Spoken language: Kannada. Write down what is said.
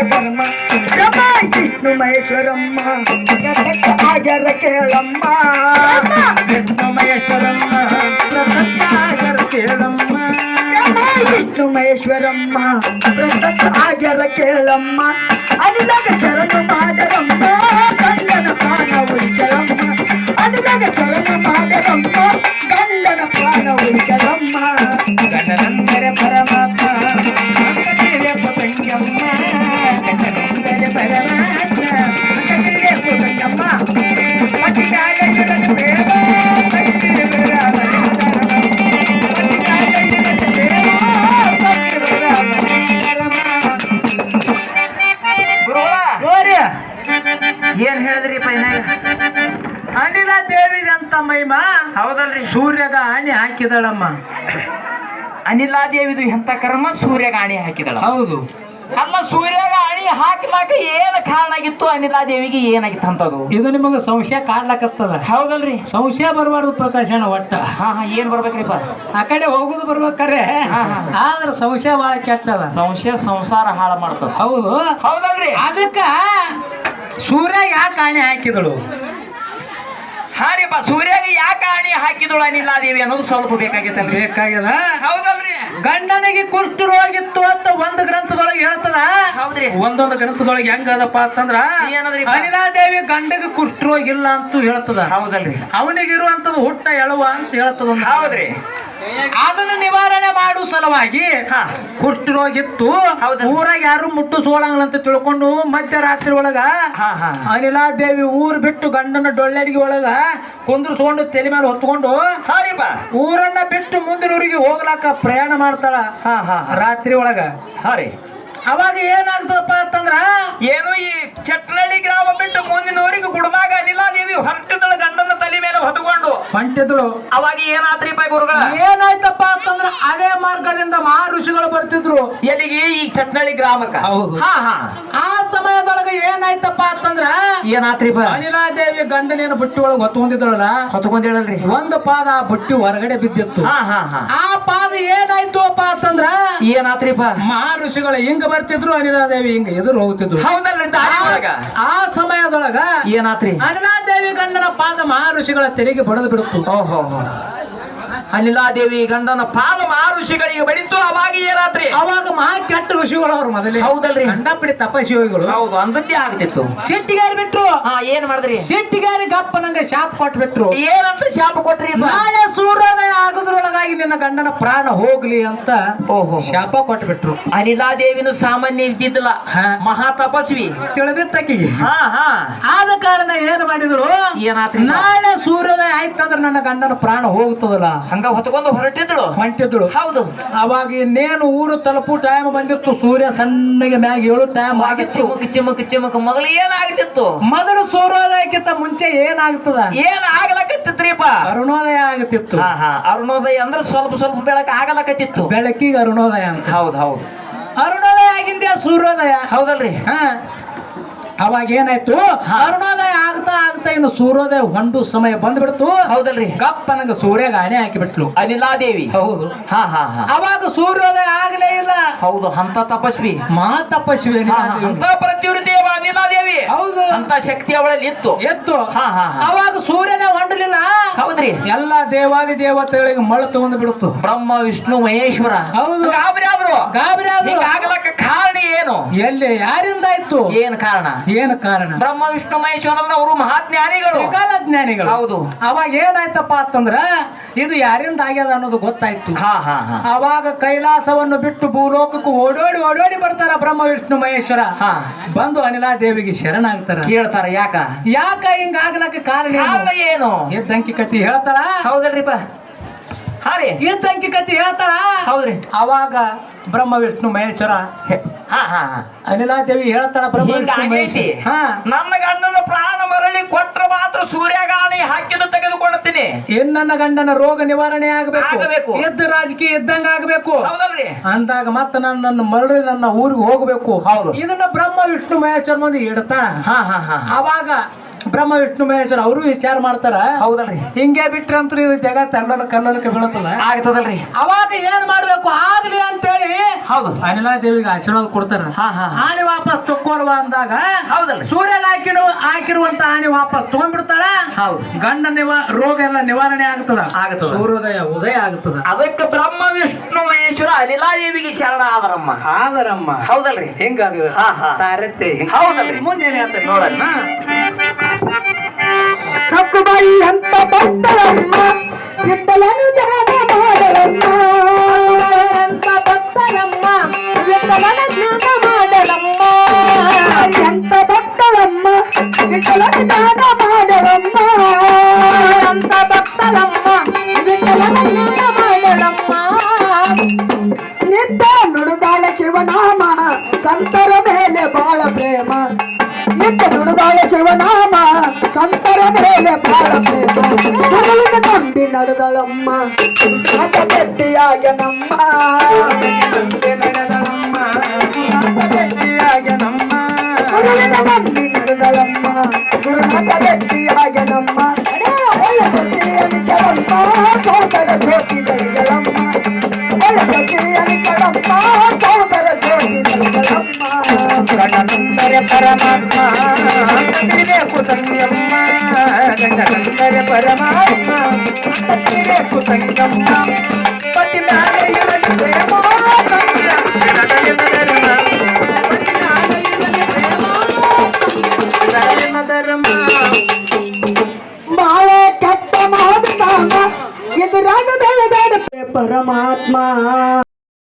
కనకధర్మ రమా విష్ణు మహేశ్వరమ్మ జగత్యాగర కేళమ్మ విష్ణు మహేశ్వరమ్మ జగత్యాగర కేళమ్మ విష్ణు మహేశ్వరమ్మ జగత్యాగర కేళమ్మ అనుదగ శరణు మాదరమ్మ కందన పాన ఉజ్జలమ్మ అనుదగ శరణు మాదరమ్మ ಏನ್ ಹೇಳಿದ್ರಿ ಪೈನ ಅನಿಲ ದೇವಿದಂತ ಮೈಮ ಹೌದಲ್ರಿ. ಸೂರ್ಯಗ ಆಣಿ ಹಾಕಿದಳಮ್ಮ. ಅನಿಲಾದೇವಿದು ಎಂತ ಕರ್ಮ? ಸೂರ್ಯಗ ಆಣಿ ಹಾಕಿದಳ. ಹೌದು. ಅಲ್ಲ ಸೂರ್ಯಗ ಆಣಿ ಹಾಕ್ಲಾಕ ಏನ್ ಕಾರಣ ಆಗಿತ್ತು ಅನಿಲಾದೇವಿಗೆ ಏನಾಗಿತ್ತು ಅಂತದು ಇದು ನಿಮಗೆ ಸಂಶಯ ಕಾಡ್ಲಾಕತ್ತದ. ಹೌದಲ್ರಿ. ಸಂಶಯ ಬರಬಾರ್ದು ಪ್ರಕಾಶನ ಒಟ್ಟ. ಹಾ ಹಾ ಏನ್ ಬರ್ಬೇಕ್ರಿಪ್ಪ? ಆ ಕಡೆ ಹೋಗುದು ಬರ್ಬೇಕಾರೆ. ಆದ್ರ ಸಂಶಯ ಬಹಳ ಕೆಟ್ಟದ. ಸಂಶಯ ಸಂಸಾರ ಹಾಳ ಮಾಡ್ತದ. ಹೌದು. ಹೌದಲ್ರಿ. ಅದಕ್ಕ ಸೂರ್ಯ ಯಾಕೆ ಆಣೆ ಹಾಕಿದಳು? ಹಾ ರೀಪ್ಪ ಸೂರ್ಯಗ ಯಾಕೆ ಆಣಿ ಹಾಕಿದಳು ಅನಿಲಾದೇವಿ ಅನ್ನೋದು ಸ್ವಲ್ಪ ಬೇಕಾಗಿತ್ತಲ್ರಿ. ಬೇಕಾಗ್ಯದ? ಹೌದಲ್ರಿ. ಗಂಡನಿಗೆ ಕುಷ್ಠ ರೋಗಿತ್ತು ಅಂತ ಒಂದು ಗ್ರಂಥದೊಳಗೆ ಹೇಳ್ತದ? ಹೌದ್ರಿ. ಒಂದೊಂದು ಗ್ರಂಥದೊಳಗೆ ಹೆಂಗದಪ್ಪ ಅಂತಂದ್ರ ಏನದ್ರಿ? ಅನಿಲಾದೇವಿ ಗಂಡಗೆ ಕುಷ್ಠ ರೋಗ ಇಲ್ಲ ಅಂತ ಹೇಳ್ತದ. ಹೌದಲ್ರಿ. ಅವನಿಗಿರುವಂತದ್ದು ಹುಟ್ಟ ಎಳವ ಅಂತ ಹೇಳ್ತದ ಹೌದ್ರಿ. ಅದನ್ನು ನಿವಾರಣೆ ಮಾಡುವ ಸಲುವಾಗಿ ಹಾ. ಕುಷ್ಠ ರೋಗ ಇತ್ತು ಊರಾಗ ಯಾರು ಮುಟ್ಟು ಸೋಳಂಗಿಲ್ಲ ಅಂತ ತಿಳ್ಕೊಂಡು ಮಧ್ಯರಾತ್ರಿ ಒಳಗ ಹಾ ಹಾ ಅನಿಲಾದೇವಿ ಊರ್ ಬಿಟ್ಟು ಗಂಡನ ಡೊಳ್ಳಡಿಗೆ ಒಳಗ ಕುಂದ್ರಸ್ಕೊಂಡು ತಲೆ ಮೇಲೆ ಹೊತ್ಕೊಂಡು ಊರನ್ನ ಬಿಟ್ಟು ಮುಂದಿನ ಊರಿಗೆ ಹೋಗ್ಲಾಕ ಪ್ರಯಾಣ ಮಾಡ್ತಾಳ ಹಾ ಹಾ ರಾತ್ರಿ ಒಳಗ. ಹರಿ ಅವಾಗ ಏನಾಗ್ತದಪ್ಪ ಅಂತಂದ್ರ ಏನು ಈ ಚಟ್ನಳ್ಳಿ ಗ್ರಾಮ ಬಿಟ್ಟು ಮುಂದಿನವರಿಗೆ ಗುಡ್ದಾಗ ಅನಿಲಾದೇವಿ ಹೊರಟಿದಳ ಗಂಡನ ತಲೆ ಮೇಲೆ ಹೊತ್ಕೊಂಡು ಹೊಂಟಿದ್ರು. ಅವಾಗ ಏನಾತ್ರಿಪ್ಪ ಗುರುಗಳ? ಏನಾಯ್ತಪ್ಪ ಅಂತಂದ್ರೆ ಅದೇ ಮಾರ್ಗದಿಂದ ಮಹಾ ಋಷಿಗಳು ಬರ್ತಿದ್ರು. ಎಲ್ಲಿಗೆ? ಈ ಚಟ್ನಳ್ಳಿ ಗ್ರಾಮಕ್ಕ. ಹೌದು. ಹಾ ಹಾ. ಏನಾಯ್ತಪ್ಪ ಅಂತಂದ್ರ ಏನಾತ್ರಿಪ್ಪ? ಅನಿಲಾದೇವಿ ಗಂಡನೇನು ಬುಟ್ಟಿ ಒಳಗೆ ಹೊತ್ಕೊಂಡಿದ್ದಳಲ್ಲ ಹೊತ್ಕೊಂಡ್ ಹೇಳಲ್ರಿ. ಒಂದು ಪಾದ ಆ ಬುಟ್ಟಿ ಹೊರಗಡೆ ಬಿದ್ದಿತ್ತು. ಹಾ ಹಾ ಹಾ. ಆ ಪಾದ ಏನಾಯ್ತು ಅಪ್ಪ ಅಂತಂದ್ರ ಏನಾತ್ರಿಪ ಮಹಾ ಋಷಿಗಳು ಹಿಂಗ ಬರ್ತಿದ್ರು ಅನಿಲಾದೇವಿ ಹಿಂಗ ಎದುರು ಹೋಗ್ತಿದ್ರು. ಹೌದಲ್ರಿ ದಾರಿ ಒಳಗ. ಆ ಸಮಯದೊಳಗ ಏನಾತ್ರಿ? ಅನಿಲಾದೇವಿ ಗಂಡನ ಪಾದ ಮಹಾ ಋಷಿಗಳ ತೆರಿಗೆ ಬಡದು ಬಿಡುತ್ತು. ಓಹೋ. ಅನಿಲಾದೇವಿ ಗಂಡನ ಪಾದ ಮಹಾ ಋಷಿಗಳಿಗೆ ಬಡಿತು ಅವಾಗ ಏನಾತ್ರಿ ಅವಾಗ ಮಹಾ ಕೆಟ್ಟ ಋಷಿಗಳು ಅವ್ರು ಮೊದಲೇ ಹೌದಲ್ರಿ. ಕಂಡಪಡಿ ತಪಸ್ವಿಗಳು. ಹೌದು ಅಂದದ್ದೇ ಆಗ್ತಿತ್ತು. ಶೆಟ್ಟಿಗಾರಿ ಬಿಟ್ರು. ಹಾ ಏನ್ ಮಾಡಿದ್ರಿ? ಶೆಟ್ಟಿಗಾರಿ ಗಪ್ಪ ನಂಗೆ ಶಾಪ್ ಕೊಟ್ಬಿಟ್ರು. ಏನಂತ ಶಾಪ ಕೊಟ್ರಿ ನಾಳೆ ಸೂರ್ಯೋದಯ ಆಗುದ್ರೊಳಗಾಗಿ ನಿನ್ನ ಗಂಡನ ಪ್ರಾಣ ಹೋಗ್ಲಿ ಅಂತ ಓಹೋ. ಶಾಪ ಕೊಟ್ಬಿಟ್ರು. ಅನಿಲಾದೇವಿನು ಸಾಮಾನ್ಯ ಇದ್ದಿದ್ದಲ್ಲ. ಮಹಾ ತಪಸ್ವಿ ತಿಳಿದಿತ್ತಕ್ಕಿಗೆ. ಹಾ ಹಾ. ಆದ ಕಾರಣ ಏನ್ ಮಾಡಿದ್ರು? ಏನಾತ್ರಿ? ನಾಳೆ ಸೂರ್ಯೋದಯ ಆಯ್ತಂದ್ರೆ ನನ್ನ ಗಂಡನ ಪ್ರಾಣ ಹೋಗ್ತದಲ್ಲ ಹಂಗ ಹೊತ್ಕೊಂಡು ಹೊರಟಿದ್ಳು ಹೊಂಟಿದ್ರು ಹೌದು. ಅವಾಗ ಇನ್ನೇನು ಊರು ತಲುಪು ಟೈಮ್ ಬಂದಿತ್ತು. ಸೂರ್ಯ ಸಣ್ಣಗೆ ಮ್ಯಾಗ ಏಳು ಟೈಮ್ ಆಗಿ ಚಿಮಕ್ ಚಿಮಕ್ ಚಿಮಕ್ ಮೊದಲು ಏನಾಗ್ತಿತ್ತು? ಮೊದಲು ಸೂರ್ಯೋದಯಕ್ಕಿಂತ ಮುಂಚೆ ಏನಾಗ್ತದ? ಏನ್ ಆಗ್ಲಕತ್ತಿತ್ರಿಪ್ಪ ಅರುಣೋದಯ ಆಗತಿತ್ತು. ಅರುಣೋದಯ ಅಂದ್ರೆ ಸ್ವಲ್ಪ ಸ್ವಲ್ಪ ಬೆಳಕ ಆಗಲಕತ್ತಿತ್ತು. ಬೆಳಕಿಗೆ ಅರುಣೋದಯ ಅಂತ. ಹೌದು ಹೌದು. ಅರುಣೋದಯ ಆಗಿಂದ ಸೂರ್ಯೋದಯ? ಹೌದಲ್ರಿ. ಹಾ. ಅವಾಗ ಏನಾಯ್ತು? ಆಗ್ತಾ ಇನ್ನು ಸೂರ್ಯೋದಯ ಹೊಂಡು ಸಮಯ ಬಂದ್ಬಿಡ್ತು. ಹೌದಲ್ರಿ. ಕಪ್ಪ ನಂಗೆ ಸೂರ್ಯಗ ಗಾನೆ ಹಾಕಿಬಿಟ್ಲು. ಅನಿಲಾದೇವಿ. ಹೌದು. ಹಾ ಹಾ ಹಾ. ಅವಾಗ ಸೂರ್ಯೋದಯ ಆಗಲೇ ಇಲ್ಲ. ಹೌದು ಅಂತ ತಪಸ್ವಿ. ಮಾ ತಪಸ್ವಿ ಅಂತ ಪ್ರತಿವೃತ್ತಿಯವ ಅನಿಲಾದೇವಿ. ಹೌದು. ಅಂತ ಶಕ್ತಿ ಅವಳಲ್ಲಿ ಇತ್ತು. ಎತ್ತು ಹಾ ಹಾ ಅವಾಗ ಸೂರ್ಯನ ಹೊಂಡಲಿಲ್ಲ. ಹೌದ್ರಿ. ಎಲ್ಲ ದೇವಾದಿ ದೇವತೆಗಳಿಗೆ ಮಳೆ ತಗೊಂಡು ಬಿಡುತ್ತು ಬ್ರಹ್ಮ ವಿಷ್ಣು ಮಹೇಶ್ವರ. ಹೌದು. ಗಾಬರಿ ಅವರು ಗಾಬರಿ ಆದ್ರು. ಏನು? ಎಲ್ಲಿ? ಯಾರಿಂದ ಆಯ್ತು ಏನ್ ಕಾರಣ? ಏನು ಕಾರಣ? ಬ್ರಹ್ಮ ವಿಷ್ಣು ಮಹೇಶ್ವರ ಅವರು ಮಹಾಜ್ಞಾನಿಗಳು. ಕಾಲ ಜ್ಞಾನಿಗಳು ಹೌದು. ಅವಾಗ ಏನಾಯ್ತಪ್ಪ ಅಂತಂದ್ರ ಇದು ಯಾರಿಂದ ಆಗ್ಯದ ಅನ್ನೋದು ಗೊತ್ತಾಯ್ತು. ಹಾ ಹಾ ಹಾ. ಅವಾಗ ಕೈಲಾಸವನ್ನು ಬಿಟ್ಟು ಭೂಲೋಕಕ್ಕೂ ಓಡೋಡಿ ಓಡೋಡಿ ಬರ್ತಾರ ಬ್ರಹ್ಮ ವಿಷ್ಣು ಮಹೇಶ್ವರ. ಹಾ. ಬಂದು ಅನಿಲಾದೇವಿಗೆ ಶರಣಾಗ್ತಾರ. ಕೇಳ್ತಾರ ಯಾಕ? ಯಾಕ ಹಿಂಗಾಗ್ಲಕ್ಕೆ ಕಾರಣ ಕಾರಣ ಏನು? ಏನು ಎದ್ದಂಕಿ ಕತಿ ಹೇಳ್ತಾರ ಹೌದಲ್ರಿಪ್ಪ. ಹಾ ರೀ ಎದ್ದಂಕಿ ಕತಿ ಹೇಳ್ತಾರ ಹೌದ್ರಿ. ಅವಾಗ ಬ್ರಹ್ಮ ವಿಷ್ಣು ಮಹೇಶ್ವರ ಹೆ- ಹಾ ಅನಿಲಾದೇವಿ ಹೇಳ್ತಾರ ಬ್ರಹ್ಮ ವಿಷ್ಣು ಹಿಂಗಾಗೈತಿ ಮಹೇಶ್ವರ. ಹಾ. ನನ್ನ ಗಂಡನ ಪ್ರಾಣ ಮರಳಿ ಕೊಟ್ರ ಮಾತ್ರ ಸೂರ್ಯಗಾಳಿ ಹಾಕಿದ ತೆಗೆದುಕೊಳ್ಳುತ್ತೀನಿ. ಏನ್ ನನ್ನ ಗಂಡನ ರೋಗ ನಿವಾರಣೆ ಆಗಬೇಕು. ಆಗಬೇಕು. ಎದ್ದು ರಾಜಕೀಯ ಇದ್ದಂಗ ಆಗಬೇಕು. ಹೌದಲ್ರಿ. ಅಂದಾಗ ಮತ್ತೆ ನಾನು ನನ್ನ ಮರಳಿ ನನ್ನ ಊರಿಗೆ ಹೋಗಬೇಕು. ಹೌದು. ಇದನ್ನ ಬ್ರಹ್ಮ ವಿಷ್ಣು ಮಹೇಶ್ವರ ಮಂದಿ ಇಡ್ತಾರ ಹಾ ಹಾ ಹಾ. ಅವಾಗ ಬ್ರಹ್ಮ ವಿಷ್ಣು ಮಹೇಶ್ವರ ಅವರು ವಿಚಾರ ಮಾಡ್ತಾರ. ಹೌದಲ್ರಿ. ಹಿಂಗೆ ಬಿಟ್ರಂತ್ರ ಇದು ಜಗತ್ ಅಲ್ಲನ ಕಲ್ಲನಕ್ಕೆ ಬೀಳತ್ತಲ್ಲ ಆಗ್ತದಲ್ರಿ. ಅವಾಗ ಏನ್ ಮಾಡ್ಬೇಕು ಆಗ್ಲಿ ಅಂತೇಳಿ ಹೌದು. ಅನಿಲಾ ದೇವಿಗೆ ಆಶೀರ್ವಾದ ಕೊಡ್ತಾರ. ಹಾ, ಹಾ. ಆನೆ ವಾಪಸ್ ತಕ್ಕೋಲ್ವಾ ಅಂದಾಗ ಹೌದಲ್ಲ ಸೂರ್ಯಗ ಹಾಕಿರೋ ಹಾಕಿರುವಂತ ಹಾನಿ ವಾಪಸ್ ತಗೊಂಡ್ಬಿಡ್ತಾಳ? ಹೌದು. ಗಂಡ ನಿವ ರೋಗ ಎಲ್ಲ ನಿವಾರಣೆ ಆಗ್ತದ? ಆಗ್ತದ. ಸೂರ್ಯೋದಯ ಉದಯ ಆಗ್ತದ. ಅದಕ್ಕೆ ಬ್ರಹ್ಮ ವಿಷ್ಣು ಮಹೇಶ್ವರ ಅಲಿಲಾದೇವಿಗೆ ಶರಣ ಆದರಮ್ಮ. ಆದರಮ್ಮ. ಹೌದಲ್ರಿ. ಹಿಂಗಾಗ. ತಾರತ್ತೆ ಹೌದಲ್ರಿ. ಮುಂದೆ ನೋಡಣ್ಣ ನೋಡಣ್ಣ. ಸಕ್ಕುಬಾಯಿ ಅಂತ ಮಾಡಲಮ್ಮ విఠలకి దాన మాడలమ్మ అంత భక్తలమ్మ విఠలకి దాన మాడలమ్మ నిద్దనుడు బాల శివనామ సంతర మేలే బాల ప్రేమ నిద్దనుడు బాల శివనామ సంతర మేలే బాల ప్రేమ తంబి నడుదలమ్మ అంత పెట్టి ఆగనమ్మ పరమాత్మ కుతంగమ్మ గంగంగర పరమాత్మ కుతంగమ్మ పతి నాయ ಕೆಟ್ಟ